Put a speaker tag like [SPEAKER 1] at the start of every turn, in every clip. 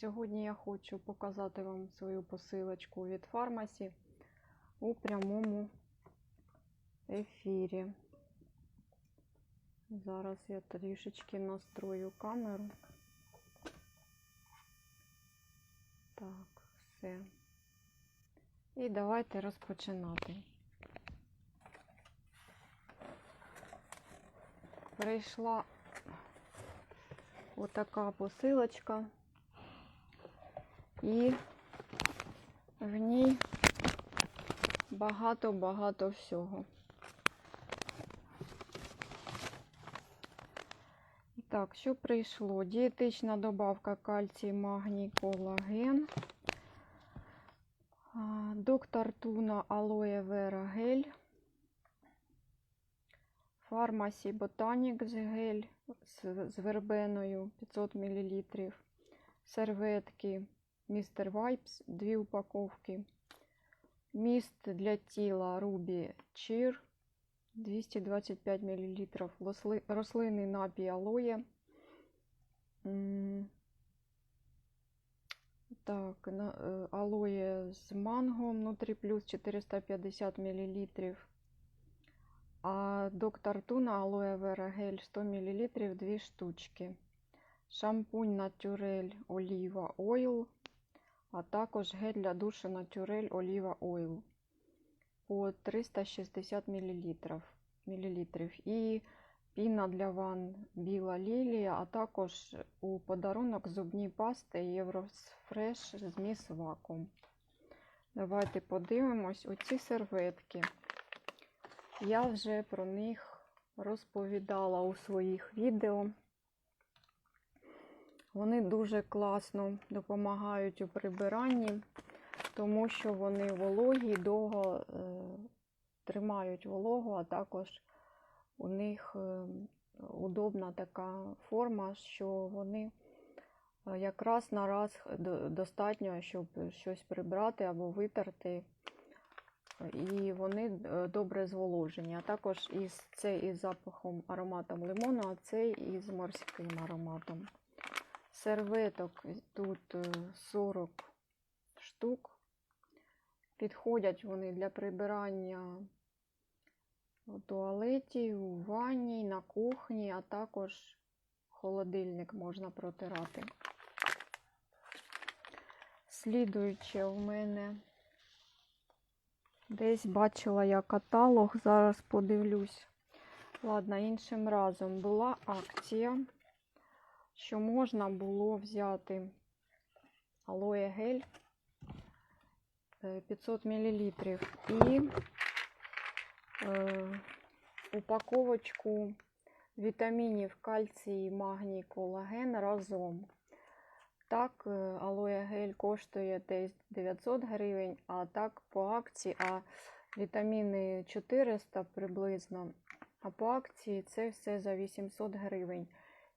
[SPEAKER 1] Сьогодні я хочу показати вам свою посилочку від фармасі у прямому ефірі. Зараз я трішечки настрою камеру. Так, все. І давайте розпочинати. Прийшла отака посилочка. І в ній багато-багато всього. Так, що прийшло? Дієтична добавка кальцій, магній, колаген. Доктор Туна алоє вера гель. Фармасі Ботанікс гель з, з вербеною 500 мл. Серветки Містер Вайпс, дві упаковки. Міст для тіла Рубі Чір 225 мл. Рослинний напій алоє. Так, е, алоє з манго внутрі плюс 450 мл. А доктор Туна алоє вера гель 100 мл, дві штучки. Шампунь Натюрель Оліва Ойл, а також гель для душу Натюрель Оліва Ойл по 360 мл. І піна для ванн Біла Лілія, а також у подарунок зубні пасти Єврофреш з міс вакуум. Давайте подивимось оці серветки. Я вже про них розповідала у своїх відео. Вони дуже класно допомагають у прибиранні, тому що вони вологі, довго е, тримають вологу, а також у них е, удобна така форма, що вони е, якраз на раз достатньо, щоб щось прибрати або витерти. І вони е, добре зволожені. А також із цей із запахом ароматом лимону, а цей із морським ароматом. Серветок тут е, 40 штук. Підходять вони для прибирання у туалеті, у ванні, на кухні, а також холодильник можна протирати. Слідуюче у мене десь бачила я каталог, зараз подивлюсь. Ладно, іншим разом була акція що можна було взяти алоє гель е, 500 мл і е, упаковочку вітамінів кальцій, магній, колаген разом. Так, е, алоє гель коштує десь 900 гривень, а так по акції, а вітаміни 400 приблизно. А по акції це все за 800 гривень.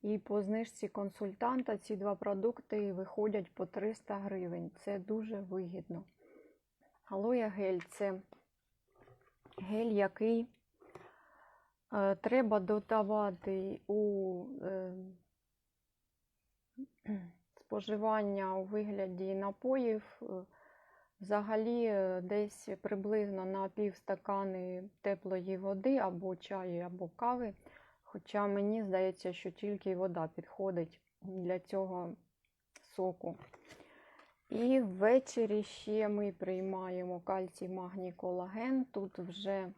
[SPEAKER 1] І по знижці консультанта ці два продукти виходять по 300 гривень. Це дуже вигідно. Алоя гель це гель, який е, треба додавати у е, споживання у вигляді напоїв. Е, Взагалі десь приблизно на півстакани теплої води або чаю, або кави. Хоча мені здається, що тільки вода підходить для цього соку. І ввечері ще ми приймаємо кальцій, магній, колаген. Тут вже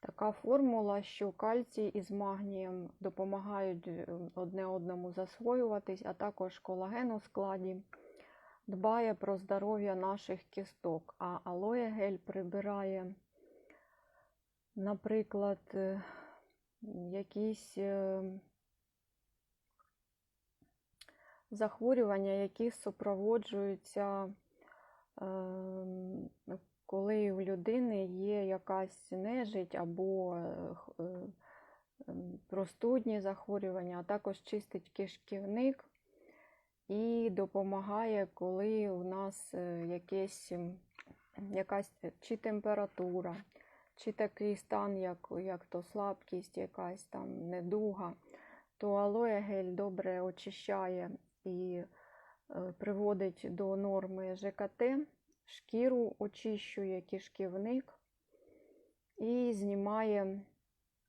[SPEAKER 1] така формула, що кальцій із магнієм допомагають е, одне одному засвоюватись, а також колаген у складі дбає про здоров'я наших кісток. А алоє гель прибирає, наприклад, е, якісь е, захворювання, які супроводжуються, ем, коли у людини є якась нежить або е, ем, простудні захворювання, а також чистить кишківник і допомагає, коли у нас е, якесь, якась е, чи температура, чи такий стан, як, як то слабкість, якась там недуга, то алоє гель добре очищає і е, приводить до норми ЖКТ, шкіру очищує кишківник і знімає,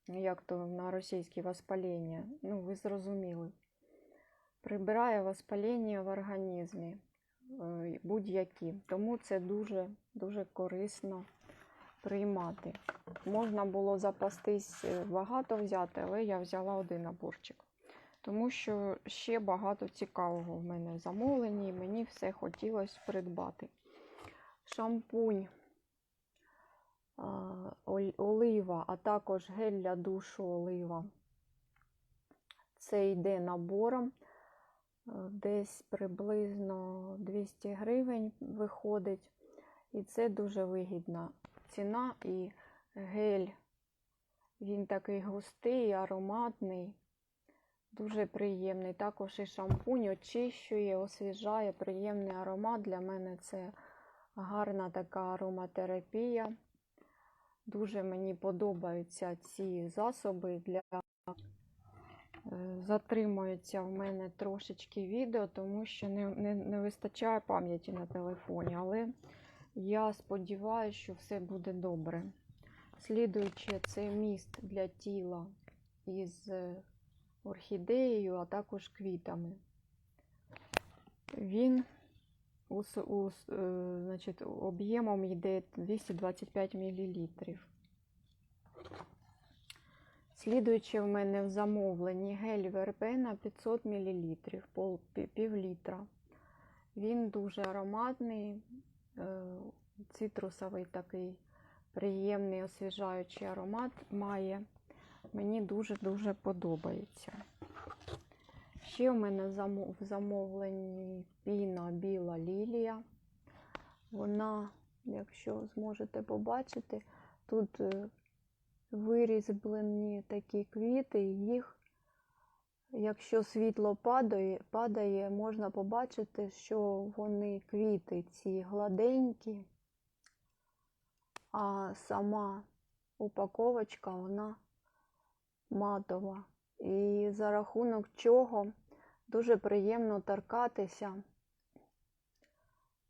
[SPEAKER 1] як то на російській воспалення. Ну, ви зрозуміли. Прибирає воспалення в організмі е, будь-які. Тому це дуже, дуже корисно приймати. Можна було запастись е, багато взяти, але я взяла один наборчик. Тому що ще багато цікавого в мене в замовленні, і мені все хотілося придбати. Шампунь, олива, а також гель для душу олива. Це йде набором. е, Десь приблизно 200 гривень виходить. І це дуже вигідна ціна. І гель, він такий густий, ароматний, дуже приємний. Також і шампунь очищує, освіжає, приємний аромат. Для мене це гарна така ароматерапія. Дуже мені подобаються ці засоби для Е, затримується в мене трошечки відео, тому що не, не, не вистачає пам'яті на телефоні, але я сподіваюся, що все буде добре. Слідуючи, це міст для тіла із е, орхідеєю, а також квітами. Він у, у, е, значить, об'ємом йде 225 мл. Слідуючи в мене в замовленні гель вербена 500 мл, пів літра. Він дуже ароматний, цитрусовий такий приємний освіжаючий аромат має. Мені дуже-дуже подобається. Ще в мене в замовленні піна біла лілія. Вона, якщо зможете побачити, тут е, вирізблені такі квіти, їх, якщо світло падає, падає, можна побачити, що вони квіти ці гладенькі, а сама упаковочка вона матова. І за рахунок чого дуже приємно торкатися.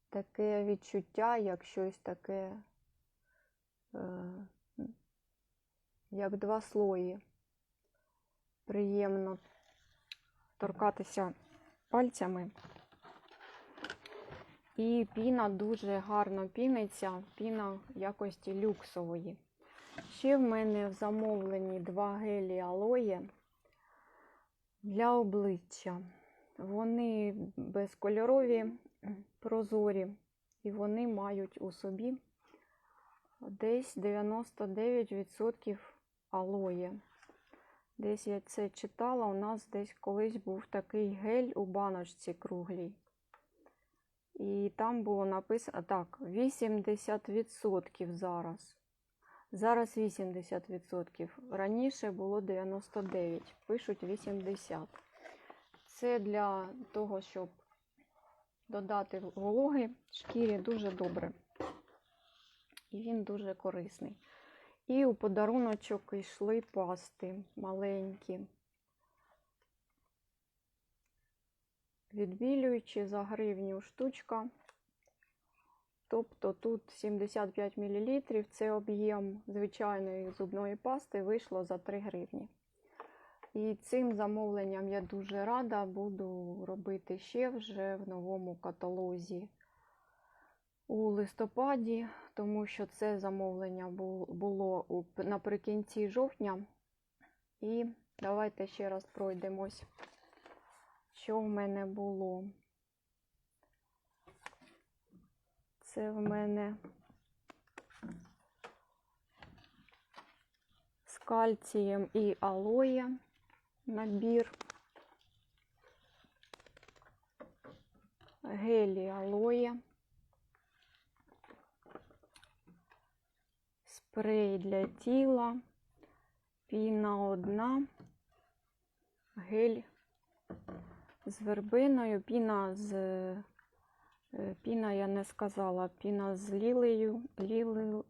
[SPEAKER 1] Таке відчуття, як щось таке, е, як два слої. Приємно торкатися пальцями. І піна дуже гарно піниться, піна якості люксової. Ще в мене в замовленні два гелі алоє для обличчя. Вони безкольорові, прозорі, і вони мають у собі десь 99% алоє. Десь я це читала, у нас десь колись був такий гель у баночці круглій. І там було написано так, 80% зараз. Зараз 80%. Раніше було 99%. Пишуть 80%. Це для того, щоб додати вологи шкірі дуже добре. І він дуже корисний. І у подаруночок йшли пасти маленькі. Відбілюючи за гривню штучка. Тобто тут 75 мл, це об'єм звичайної зубної пасти вийшло за 3 гривні. І цим замовленням я дуже рада, буду робити ще вже в новому каталозі у листопаді, тому що це замовлення було наприкінці жовтня. І давайте ще раз пройдемось, що в мене було. Це в мене з кальцієм і алоє набір. Гелі алоє. Спрей для тіла. Піна одна. Гель з вербиною, піна з Е, Піна я не сказала, піна з лілею, ліли,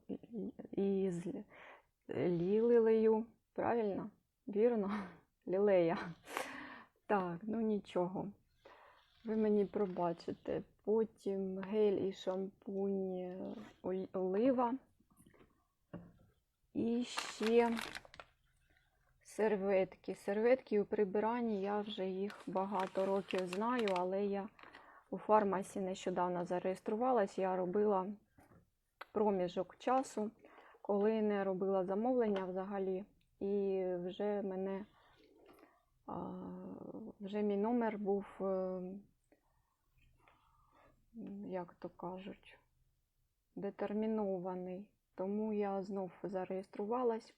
[SPEAKER 1] лілею, правильно? Вірно? Лілея. Так, ну нічого. Ви мені пробачите. Потім гель і шампунь е, олива. І ще серветки. Серветки у прибиранні я вже їх багато років знаю, але я у фармасі нещодавно зареєструвалась. Я робила проміжок часу, коли не робила замовлення взагалі. І вже мене вже мій номер був, е, як то кажуть, детермінований. Тому я знов зареєструвалась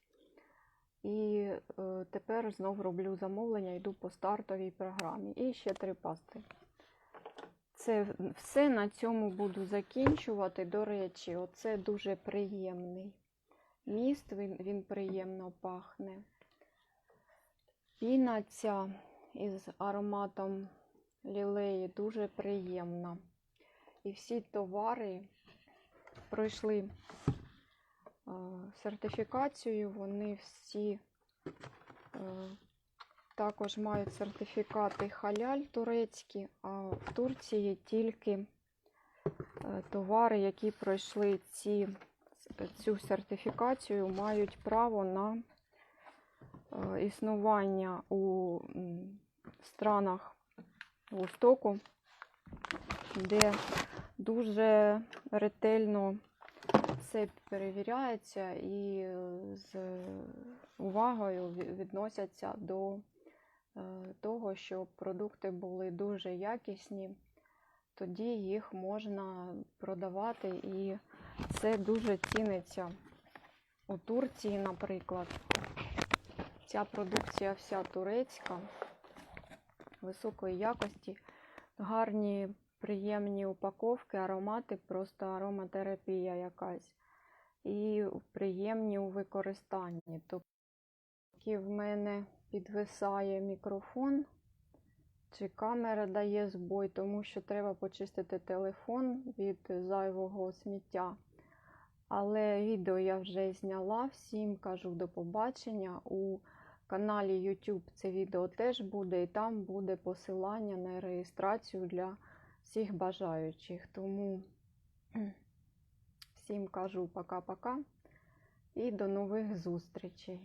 [SPEAKER 1] і е, тепер знов роблю замовлення, йду по стартовій програмі. І ще три пасти. Це все на цьому буду закінчувати. До речі, оце дуже приємний міст, він, він приємно пахне. Піна ця із ароматом лілеї дуже приємна. І всі товари пройшли сертифікацію, вони всі е, також мають сертифікати халяль турецькі, а в Турції тільки е, товари, які пройшли ці, цю сертифікацію, мають право на е, існування у странах Востоку, де дуже ретельно все перевіряється і е, з увагою відносяться до е, того, щоб продукти були дуже якісні, тоді їх можна продавати, і це дуже ціниться у Турції, наприклад. Ця продукція вся турецька, високої якості, гарні, приємні упаковки, аромати, просто ароматерапія якась. І приємні у використанні. Тобто Поки в мене підвисає мікрофон, чи камера дає збой, тому що треба почистити телефон від зайвого сміття. Але відео я вже зняла. Всім кажу до побачення. У каналі YouTube це відео теж буде, і там буде посилання на реєстрацію для всіх бажаючих. Тому всім кажу пока-пока і до нових зустрічей.